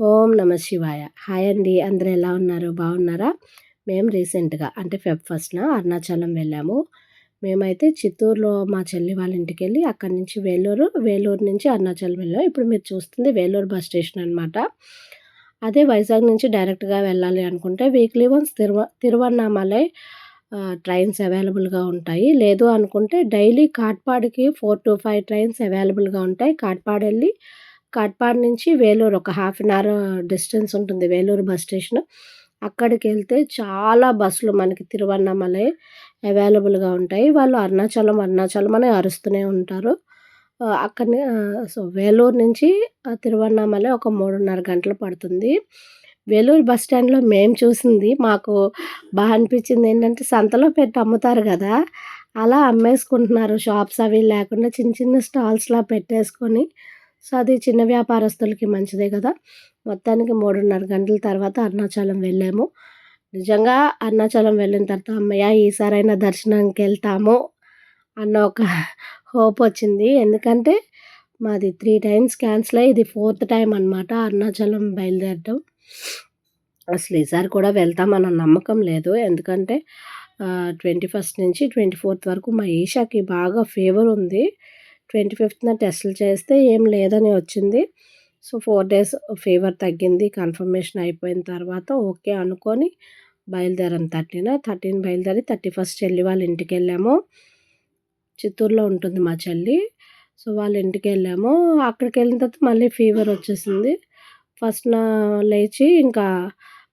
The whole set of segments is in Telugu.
ఓం నమ శివాయ. హాయ్ అండి. అందరూ ఎలా ఉన్నారు? బాగున్నారా? మేము రీసెంట్గా అంటే ఫెబ్ ఫస్ట్న అరుణాచలం వెళ్ళాము. మేమైతే చిత్తూరులో మా చెల్లి వాళ్ళ ఇంటికి వెళ్ళి అక్కడి నుంచి వేలూరు వేలూరు నుంచి అరుణాచలం వెళ్ళాము ఇప్పుడు మీరు చూస్తుంది వేలూరు బస్ స్టేషన్ అనమాట అదే వైజాగ్ నుంచి డైరెక్ట్గా వెళ్ళాలి అనుకుంటే వీక్లీ వన్స్ తిరువ తిరువన్నామలై ట్రైన్స్ అవైలబుల్గా ఉంటాయి. లేదు అనుకుంటే డైలీ కాట్పాడికి ఫోర్ టు ఫైవ్ ట్రైన్స్ అవైలబుల్గా ఉంటాయి. కాట్పాడు వెళ్ళి కాట్పాడ్ నుంచి వేలూరు ఒక హాఫ్ అన్ అవర్ డిస్టెన్స్ ఉంటుంది వేలూరు బస్ స్టేషన్ అక్కడికి వెళ్తే చాలా బస్సులు మనకి తిరువన్నమలై అవైలబుల్గా ఉంటాయి. వాళ్ళు అరుణాచలం అరుణాచలం అని అరుస్తూనే ఉంటారు. అక్కడనే సో వేలూరు నుంచి తిరువన్నామలై ఒక మూడున్నర గంటలు పడుతుంది. వేలూరు బస్ స్టాండ్లో మేము చూసింది మాకు బాగా అనిపించింది ఏంటంటే సంతలో పెట్టి అమ్ముతారు కదా. అలా అమ్మేసుకుంటున్నారు షాప్స్ అవి లేకుండా చిన్న చిన్న స్టాల్స్లా పెట్టేసుకొని సో అది చిన్న వ్యాపారస్తులకి మంచిదే కదా. మొత్తానికి మూడున్నర గంటల తర్వాత అరుణాచలం వెళ్ళాము. నిజంగా అరుణాచలం వెళ్ళిన తర్వాత అమ్మయ్య ఈసారైనా దర్శనానికి వెళ్తాము అన్న ఒక హోప్ వచ్చింది. ఎందుకంటే మాది త్రీ టైమ్స్ క్యాన్సిల్ అయ్యి ఇది ఫోర్త్ టైం అనమాట అరుణాచలం బయలుదేరడం అసలు ఈసారి కూడా వెళ్తామన్న నమ్మకం లేదు. ఎందుకంటే ట్వంటీ ఫస్ట్ నుంచి ట్వంటీ ఫోర్త్ వరకు మా ఈషాకి బాగా ఫీవర్ ఉంది. ట్వంటీ ఫిఫ్త్న టెస్టులు చేస్తే ఏం లేదని వచ్చింది. సో ఫోర్ డేస్ ఫీవర్ తగ్గింది కన్ఫర్మేషన్ అయిపోయిన తర్వాత ఓకే అనుకొని బయలుదేరాం థర్టీన్. థర్టీన్ బయలుదేరి థర్టీ ఫస్ట్ చెల్లి వాళ్ళ ఇంటికి వెళ్ళాము. చిత్తూరులో ఉంటుంది మా చెల్లి. సో వాళ్ళ ఇంటికి వెళ్ళాము. అక్కడికి వెళ్ళిన తర్వాత మళ్ళీ ఫీవర్ వచ్చేసింది. ఫస్ట్ నా లేచి ఇంకా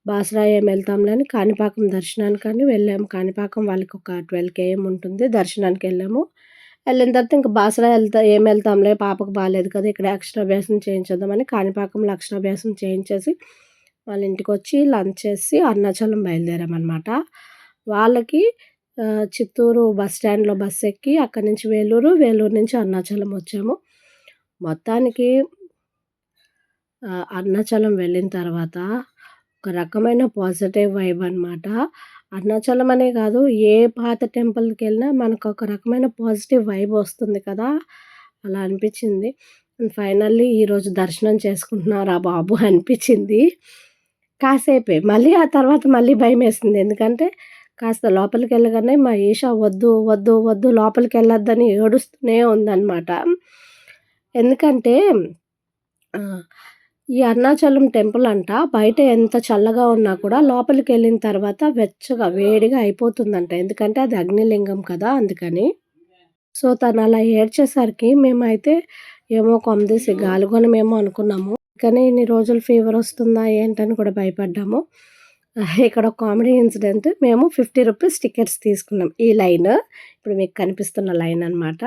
బాసరా ఏం వెళ్తాంలే అని కాణిపాకం దర్శనానికి అని వెళ్ళాము. కాణిపాకం వాళ్ళకి ఒక ట్వెల్వ్ కేఎం ఉంటుంది. దర్శనానికి వెళ్ళాము. వెళ్ళిన తర్వాత ఇంకా బాసరా వెళ్తా ఏం వెళ్తాంలే పాపకు బాగాలేదు కదా ఇక్కడ అక్షరాభ్యాసం చేయించేద్దామని కాణిపాకంలో అక్షరాభ్యాసం చేయించేసి వాళ్ళ ఇంటికి వచ్చి లంచ్ చేసి అరుణాచలం బయలుదేరామన్నమాట. వాళ్ళకి చిత్తూరు బస్ స్టాండ్లో బస్ ఎక్కి అక్కడి నుంచి వేలూరు వేలూరు నుంచి అరుణాచలం వచ్చాము. మొత్తానికి అరుణాచలం వెళ్ళిన తర్వాత ఒక రకమైన పాజిటివ్ వైబ్ అనమాట అరుణాచలం అనే కాదు ఏ పాత టెంపుల్కి వెళ్ళినా మనకు ఒక రకమైన పాజిటివ్ వైబ్ వస్తుంది కదా అలా అనిపించింది. ఫైనల్లీ ఈరోజు దర్శనం చేసుకుంటున్నారా బాబు అనిపించింది. కాసేపే మళ్ళీ ఆ తర్వాత మళ్ళీ భయం వేసింది ఎందుకంటే కాస్త లోపలికి వెళ్ళగానే మా ఈషా వద్దు వద్దు వద్దు లోపలికి వెళ్ళొద్దని ఏడుస్తూనే ఉందన్నమాట. ఎందుకంటే ఈ అరుణాచలం టెంపుల్ అంట. బయట ఎంత చల్లగా ఉన్నా కూడా లోపలికి వెళ్ళిన తర్వాత వెచ్చగా వేడిగా అయిపోతుందంట. ఎందుకంటే అది అగ్నిలింగం కదా అందుకని. సో తను అలా ఏడ్చేసరికి మేమైతే ఏమో కొమ్మదీసి గాలుగొనమేమో అనుకున్నాము. కానీ ఇన్ని రోజులు ఫీవర్ వస్తుందా ఏంటని కూడా భయపడ్డాము. ఇక్కడ ఒక కామెడీ ఇన్సిడెంట్. మేము ఫిఫ్టీ రూపీస్ టికెట్స్ తీసుకున్నాం. ఈ లైన్ ఇప్పుడు మీకు కనిపిస్తున్న లైన్ అనమాట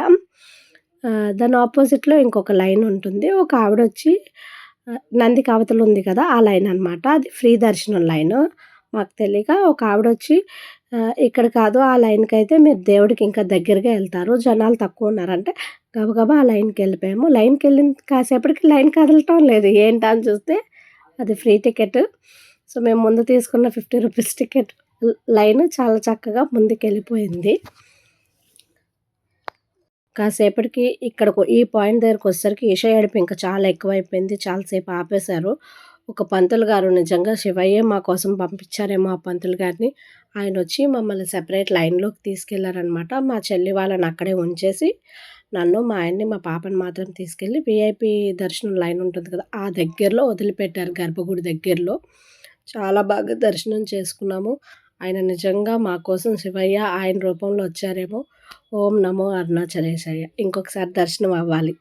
దాని ఆపోజిట్లో ఇంకొక లైన్ ఉంటుంది. ఒక ఆవిడ వచ్చి నంది కవతలు ఉంది కదా ఆ లైన్ అనమాట అది ఫ్రీ దర్శనం లైన్. మాకు తెలియక ఒక ఆవిడ వచ్చి ఇక్కడ కాదు ఆ లైన్కి అయితే మీరు దేవుడికి ఇంకా దగ్గరగా వెళ్తారు జనాలు తక్కువ ఉన్నారంటే గబగబా ఆ లైన్కి వెళ్ళిపోయాము. లైన్కి వెళ్ళిన కాసేపటికి లైన్ కదలటం లేదు ఏంటా అని చూస్తే అది ఫ్రీ టికెట్. సో మేము ముందు తీసుకున్న ఫిఫ్టీ రూపీస్ టికెట్ లైన్ చాలా చక్కగా ముందుకు వెళ్ళిపోయింది కాసేపటికి ఇక్కడకు ఈ పాయింట్ దగ్గరకు వచ్చేసరికి ఈషా ఏడుపు ఇంకా చాలా ఎక్కువైపోయింది. చాలాసేపు ఆపేశారు. ఒక పంతులు గారు నిజంగా శివయ్యే మా కోసం పంపించారేమో ఆ పంతులు గారిని. ఆయన వచ్చి మమ్మల్ని సెపరేట్ లైన్లోకి తీసుకెళ్ళారనమాట మా చెల్లి వాళ్ళని అక్కడే ఉంచేసి నన్ను మా ఆయన్ని మా పాపని మాత్రం తీసుకెళ్ళి విఐపి దర్శనం లైన్ ఉంటుంది కదా ఆ దగ్గరలో వదిలిపెట్టారు గర్భగుడి దగ్గరలో. చాలా బాగా దర్శనం చేసుకున్నాము. ఆయన నిజంగా మా కోసం శివయ్య ఆయన రూపంలో వచ్చారేమో. ఓం నమో అరుణాచలేశయ్య. ఇంకొకసారి దర్శనం అవ్వాలి.